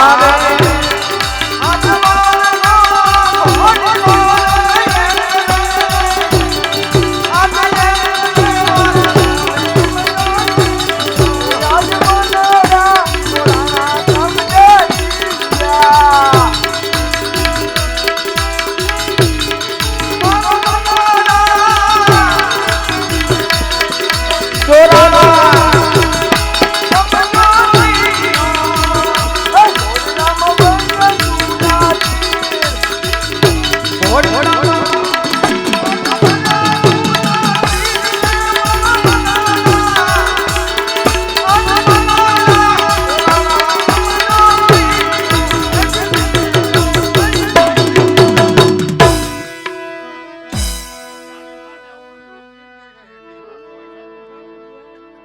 Amen.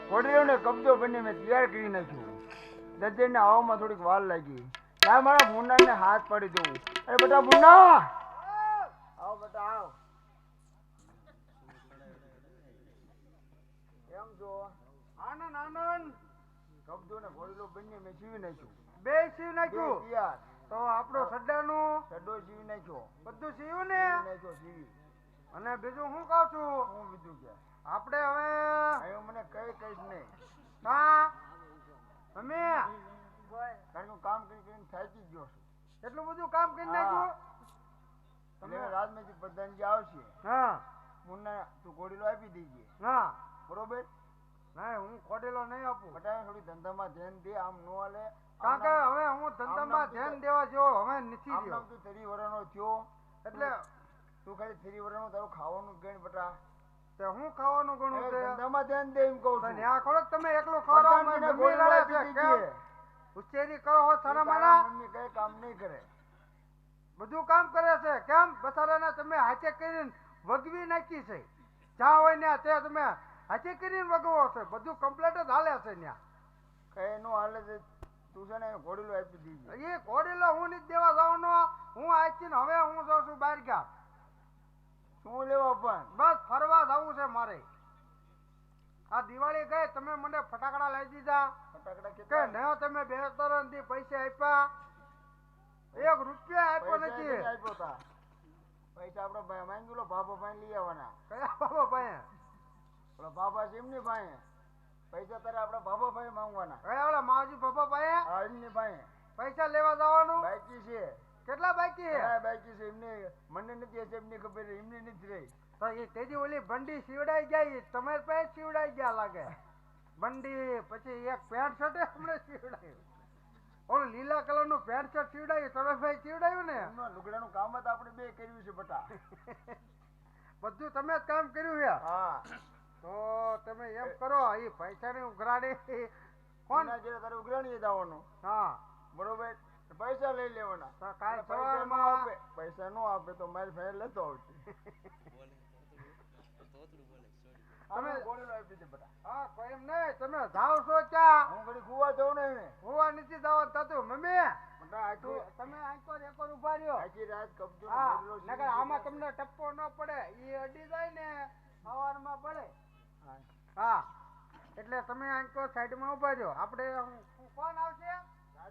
ઘોડીઓને કબજો બની મેં તૈયાર કરી નાખ્યું દજેને આવવામાં થોડીક વાર લાગી. ત્યાં મારા મુન્નાને હાથ પાડી દઉં. અરે બેટા મુન્ના! આવો બેટા આવો. કેમ છો? આનંદ આનંદ. કબજો ને ઘોડીલો બંને મેં સીવી નાખ્યું. બે જીવી નાખ્યું? તૈયાર તો આપણો સડ્ડાનું? સડો જીવી નાખ્યો. બધું જીવ્યું ને? નાખ્યો અને બીજું હું કહું છું? હું બીજું કે આપણે હવે કઈશ નહીં. કા મમ્મી? કારણ હું કામ કરી કરીને થાકી ગયો છું. એટલું બધું કામ કરી નાખ્યું? એટલે રાજમાંથી પ્રધાનજી આવશે. હા. મુન્ના તું ઘોડીલો આપી દેજે. હા. બરોબર? નહીં હું ખોટેલો નહીં આપું. બટાવે થોડી ધંધામાં ધ્યાન દે આમ નો હાલે. કારણ કે હવે હું ધંધામાં ધ્યાન દેવા જેવો હવે નથી રહ્યો. તું થયો. એટલે તું ખાલી થરી વરનો તારું ખાવાનું ગણ બટા. તે હું ખાવાનું ઘણું છે? ધંધામાં ધ્યાન દે એમ કહું છું. ત્યાં ખોરાક તમે એકલો ખવડાવો મને ઘોડીલો રડે છે. ઉચ્ચેરી કરો હો સારા મારા મમ્મી કઈ કામ નહીં કરે. બધું કામ કરે છે. કેમ? બસારાના તમે હાથે કરીને વગવી નાખી છે. જ્યાં હોય ત્યાં તે તમે હાથે કરીને વગવો છે. બધું કમ્પ્લેટ જ હાલે છે ત્યાં કઈ નો હાલે છે. તું છે ને ઘોડીલો આપી દીધી. એ ઘોડીલો હું નથી દેવા જવાનો. હું ને હવે હું જાઉં છું બહાર ગયા શું લેવા પણ. બસ ફરવા જવું છે મારે. આ દિવાળી ગઈ તમે મને ફટાકડા લઈ દીધા. ફટાકડા કે ન તમે બે તરણથી પૈસા આપ્યા. એક રૂપિયા આપ્યો નથી. આપ્યો તા. પૈસા આપડે ભાઈ માંગી લો બાપા ભાઈ લઈ આવવાના. કયા બાપા ભાઈ ઓલા બાબા છે એમની ભાઈ પૈસા તારે આપડે બાબા ભાઈ માંગવાના. કયા આપડે માવજી બાબા ભાઈ એમની ભાઈ પૈસા લેવા જવાનું? બાકી છે. કેટલા બાકી છે? બાકી છે? એમને મને નથી હશે એમને ખબર એમની નથી રહી. તો એ તેજી ઓલી બંડી સીવડાઈ ગઈ તમારે પાસે સીવડાઈ ગયા લાગે? બંડી પછી એક પેન્ટ શર્ટ હમણાં સીવડાયું ઓલું લીલા કલરનું પેન્ટ શર્ટ સીવડાયું તમે ભાઈ સીવડાયું ને લુગડાનું કામ જ આપણે બે કર્યું છે બટા. બધું તમે જ કામ કર્યું છે? હા. તો તમે એમ કરો એ પૈસાની ઉઘરાણી કોણ ઉઘરાણી જવાનું હા. બરોબર? પૈસા લઈ લેવાના. પૈસા નો આપે પૈસા નો આપે તો મારી ફેર લેતો આવશે તમે- ગોળીનો આપી દે બટા હા કોઈ એમ નહીં. તમે જાવ છો ક્યાં? હું ઘડી કુવા જાઉં ને ગુવા નથી થતું મમ્મી. તમે આંખો રેકોર ઊભા રહ્યો. આખી રાત કબજો આમાં તમને ટપ્પો ન પડે. ઈ અડી જાય ને સવારમાં પડે. હા. એટલે તમે આંખો સાઈડમાં ઊભા રહ્યો. આપણે કોણ આવશે?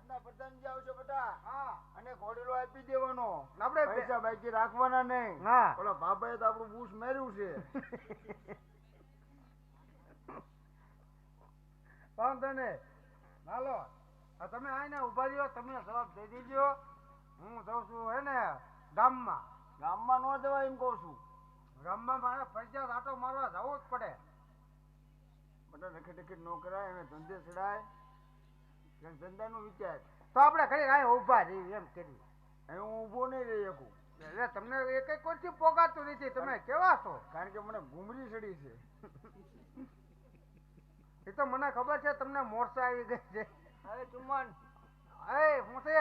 રાજના પ્રધાનજી આવશે બટા હા. અને ઘોડેલો આપી દેવાનો. આપણે પૈસા બાકી રાખવાના નહીં. હા. ઓલા બાબાએ તો આપણું બૂસ માર્યું છે. વાંધો નહીં. હાલો. તમે આઈને ઊભા રહ્યો તમે જવાબ દઈ દેજો. હું જાઉં છું હે ને ગામમાં. ગામમાં ન જવાય એમ કહું છું. ગામમાં મારે ફરજિયાત આટો મારવા જવું જ પડે. બધા રખે ટિકિટ ન કરાય એને ધંધે ચડાય. એને ધંધાનું વિચાર. તો આપણે ઘડી અહીં ઊભા રહી એમ કરી. હું ઊભો નહીં રહી શકું. એટલે તમને એક કોઈથી પોગાતું નથી. તમે કેવા છો? કારણ કે મને ઘૂમરી ચડી છે. એ તો મને ખબર છે તમને મોરસા આવી ગઈ છે. અરે ચુમ્મન એ હું છે?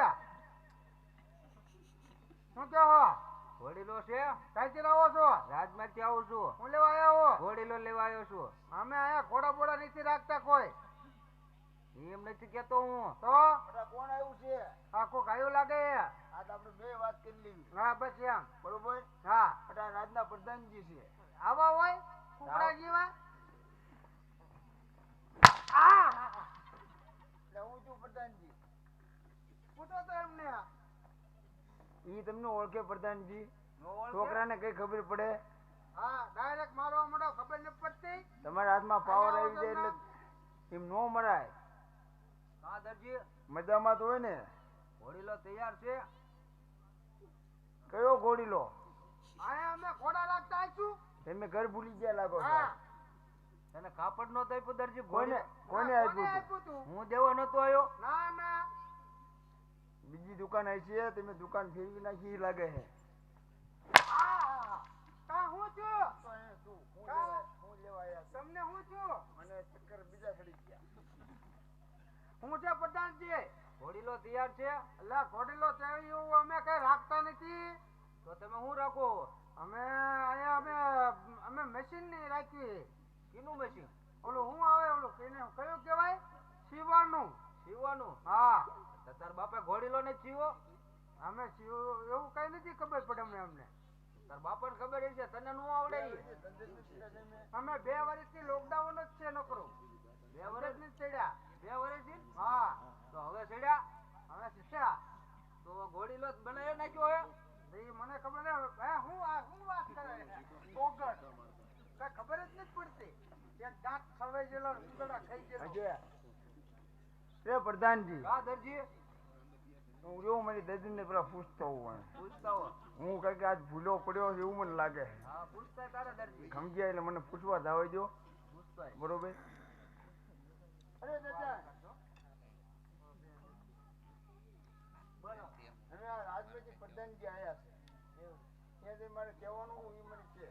શું કહો? હો ઘોડીલો છે? ક્યાંથી આવો છો? રાજમાંથી આવું છું. હું લેવા આવ્યો? હો ઘોડીલો લેવા આવ્યો છું. અમે અહીંયા ઘોડા બોડા નથી રાખતા કોઈ. એમ નથી કેતો હું. તો? કોણ આવ્યું છે? આખો કોક લાગે? આ તો આપણે બે વાત કરી લીધી. હા બસ એમ. બરોબર? હા. અટા રાજના પ્રધાનજી છે. આવા હોય? કુકડા જેવા? એટલે હું છું પ્રધાનજી. પૂછો તો એમને. ઈ તમને ઓળખે પ્રધાનજી. છોકરાને કઈ ખબર પડે? હા ડાયરેક્ટ મારવા માંડો ખબર ન પડતી? તમારા હાથમાં પાવર આવી જાય એટલે એમ નો મરાય. દરજી. મજામાં તો હોય ને? ઘોડીલો તૈયાર છે. કયો ઘોડીલો? અહીંયા અમે ઘોડા રાખતા આવીશું. તમે ઘર ભૂલી ગયા લાગો તને કાપડ નો આપ્યું દરજી કોને કોને આપ્યું તું? હું દેવો નતો આવ્યો? ના ના. બીજી દુકાન આવી છે તમે દુકાન ફેરવી નાખી લાગે છે. આ કા હું છું? હું લેવા તમને હું છું? મને ચક્કર બીજા ચડી ગયા હું છે પ્રધાનજી ઘોડીલો તૈયાર છે એટલે ઘોડીલો તૈયાર અમે કઈ રાખતા નથી. તો તમે શું રાખો? અમે અહીંયા અમે અમે મશીનની રાખી કીનું મશીન ઓલું હું આવે ઓલું કઈને કયું કહેવાય? સીવાનું સીવાનું હા. તાર બાપે ઘોડીલો ને સીવો અમે સીવો એવું કઈ નથી ખબર પડે અમને અમને. તાર બાપાને ખબર છે તને નું આવડે અમે બે વર્ષથી લોકડાઉન જ છે નોકરો. બે વર્ષ વર્ષ ચડ્યા. બે વર્ષથી હા. તો હવે ચડ્યા હવે શીખ્યા. તો ઘોડીલો બનાવી નાખ્યો હવે ભાઈ મને ખબર ને હે હું આ હું વાત કરે બોગટ કઈ ખબર જ નથી પડતી. એક દાંત ખવાઈ ગયેલો ઉંદરડા ખાઈ ગયેલો. રે પ્રધાનજી. હા દરજી. હું જો મારી દાદીને પેલા પૂછતો હોઉં પૂછતા હો. હું કંઈક આજ ભૂલો પડ્યો છે એવું મને લાગે હા પૂછતા તારે દરજી. સમજ્યા એટલે મને પૂછવા જ આવે જો બરોબર? અરે દાદા હવે આ રાજમાંથી પ્રધાનજી આયા છે ત્યાંથી મારે કહેવાનું હું મને કે.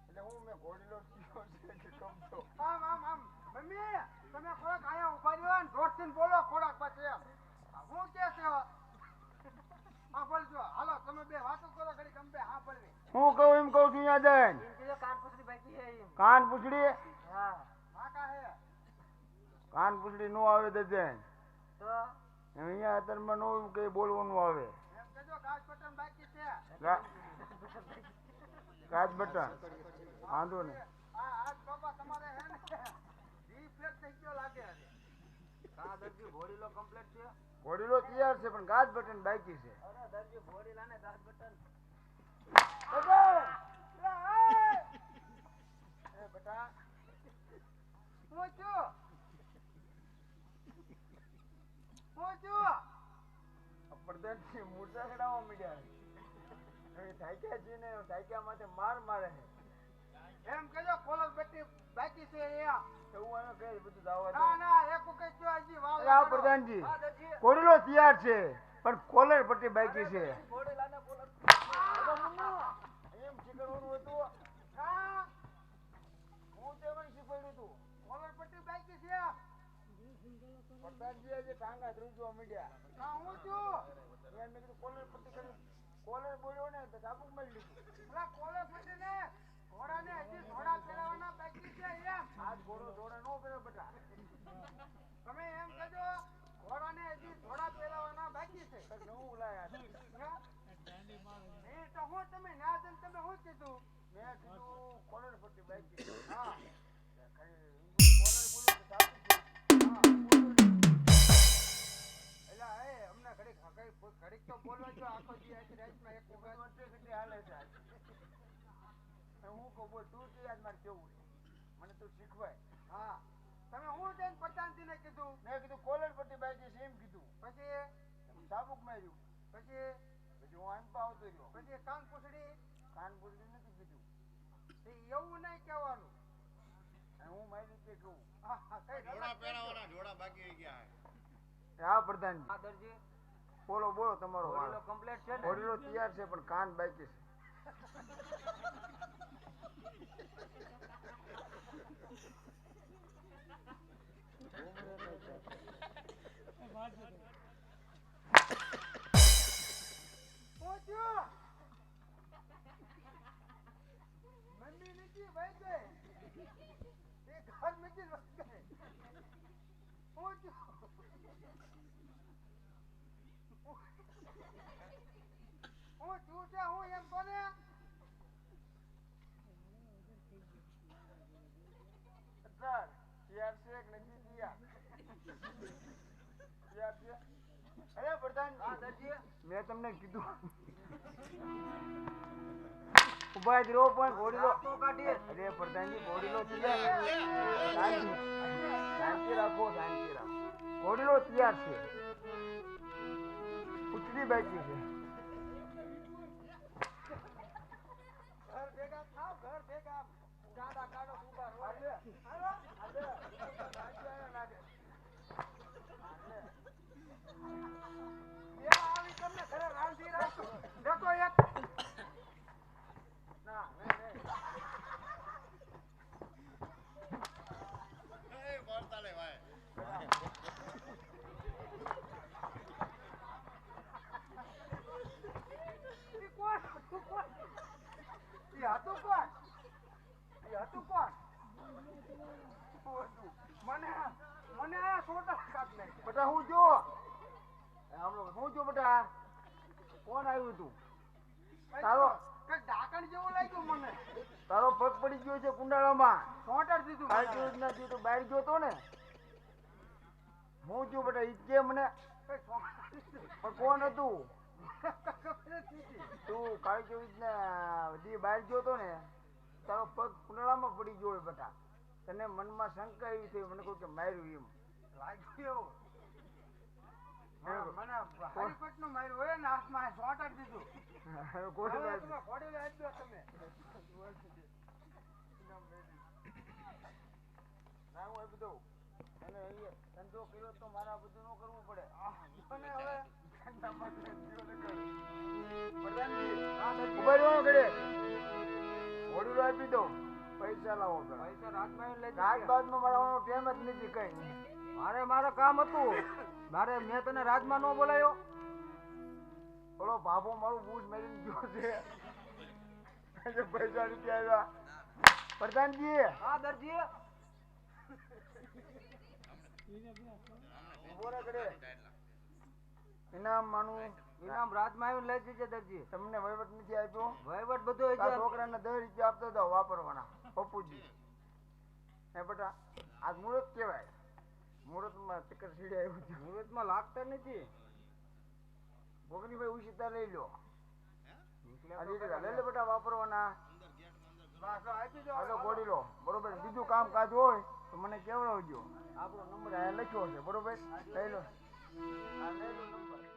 એટલે હું મેં ઘોડીલો સીધો છે કે ગમતો આમ આમ આમ. મમ્મી તમે ખોરાક આયા ઊભા રહ્યો ને જોરથી બોલો ખોરાક પછી હું કે છે? હા બોલજો હાલો તમે બે વાતો કરો ઘડી બે હા બોલવી હું કહું એમ કહું છું કીધું કાન પૂછડી બાકી છે કાન પૂછડી? હે. કાન પૂછડી નો આવે તો જઈને અહીંયા અત્યારમાં નો કઈ બોલવાનું આવે. કાચ બટન વાંધો ને? ઘોડીલો કમ્પ્લીટ છે ઘોડીલો તૈયાર છે પણ ગાજ બટન બાકી છે. બેટા હું છું. હું પ્રધાનજી મૂર્છા ચડાવવા મીડ્યા એ છે ને થાક્યા માટે માર મારે છે. એમ કહેજો કોલર બેટી બાકી છે અહીંયા. એવું આને કહે બધું દાવા ના ના એક વખત જો આજી વાવ આ પ્રધાનજી હા દરજી. તૈયાર છે પણ કોલર પટ્ટી બાકી છે બોલો એમ શીખવાનું હતું હા હું તે મને શીખવાડ્યું હતું કોલર પટ્ટી બાકી છે પ્રધાનજી આજે ટાંગા ધ્રુજવા માંડ્યા. હા હું છું. યાર મેં કીધું કોલર કરી. કોલર બોલ્યો ને તો ચાબુક લીધું. પેલા કોલર પટ્ટી ને ઘોડાને હજી ઘોડા પહેરાવાના બાકી છે એમ. ઘોડો દોડે નો કર્યો બધા તમે એમ કહેજો ઘોડાને હજી ઘોડા પહેરાવાના બાકી છે. કંઈક નવું લાયા એ તો હું તમે ના તમે શું કીધું. મેં કીધું કોલર પટ્ટી બાકી હા. તો બોલવા જો આખો દી રાતમાં એક વખત વચ્ચે કેટલી હાલે છે. હું કહું બોલ તું કે યાદ મારે કેવું મને તું શીખવાય. હા. તમે હું જઈને પ્રધાનજીને કીધું? મેં કીધું કોલર પટ્ટી બાકી છે એમ કીધું. પછી? ચાબુક માર્યું. પછી? પછી હું આમ પા આવતો રહ્યો. પછી કાન પૂછડી? કાન નથી કીધું. તે એવું નહીં કહેવાનું. હું મારી રીતે કહું. હા પ્રધાનજી. દરજી. બોલો બોલો તમારો વાળો કમ્પ્લીટ છે ને? તૈયાર છે પણ કાન બાકી છે. મમ્મી નીચે પહોંચ્યો. કોને સર કે નથી છે અરે પ્રધાનજી મેં તમને કીધું ઊભા જ રહો પણ ઘોડીલો અરે પ્રધાનજી ઘોડીલો તૈયાર શાંતિ રાખો શાંતિ રાખો ઘોડીલો તૈયાર છે ઉતરી બાકી છે ઘર ભેગા થાવ ઘર ભેગા ગાડા કાઢો ઊભા રહો હાલો હાલો એ આવી તમને ઘરે રાંધી રાખો દેખો એક ના નહીં નહીં ઈ કોણ હતું કોણ ઈ હતું કોણ ઈ હતું કોણ શું હતું? મને મને આ સોટા કાઢ નાખ્યા બેટા હું જો? હું જો બટા? કોણ આવ્યું તું? તારો ડાકણ જેવો લાગ્યો મને. તારો પગ પડી ગયો છે કુંડાળામાં. સોટર દીધું બહાર મને. ના જ બહાર ગયો તો ને? હું જો બટા ઈ કે મને. દીધું. પણ કોણ હતું. તું કાલ જેવું જ ને બધી બહાર ગયો તો ને? તારો પગ કુંડાળામાં પડી ગયો બેટા. તને મનમાં શંકા એવી થઈ મને કહું કે માર્યું એમ. લાગ્યું. એવું હા, એવું. માર્યું. હોય ને હાથમાં સોટર દીધું. કોણ હવે તમે ઘોડીને આપી દો તમે. ના હું આપી દઉં અને ધંધો કર્યો તો મારે આ બધું ન કરવું પડે. મને હવે ઘડે આપી દઉં. પૈસા લાવો પૈસા રાત બાદમાં મારા આવવાનો ટાઈમ જ નથી કઈ. મારે મારે કામ હતું. મારે મેં તને રાજમાં ન બોલાયો. બોલો બાપો મારું બૂટ મેરીને ગયો છે. પૈસા નથી આવ્યા. પ્રધાનજી. હા દરજી. ઇનામ માનું. ઇનામ રાજમાં આવીને લઈ જજે દરજી. તમને વહીવટ નથી આપ્યો? વહીવટ બધો આ છોકરાને દર રૂપિયા આપતા હતા વાપરવાના. પપ્પુજી. હે બેટા આજ મુહૂર્ત કહેવાય. મુહૂર્તમાં ચક્કર સીડી આવ્યું છે. મુહૂર્તમાં લાગતા નથી. ભોગનીભાઈ ઉછીતા લઈ લો. લઈ લે બેટા વાપરવાના. બસ આપી દો. હાલો ગોળી લો. બરોબર. બીજું કામકાજ હોય તો મને કેવડાવજો. આપણો નંબર આ લખ્યો છે. બરોબર? લઈ લો. આ લઈ લો નંબર.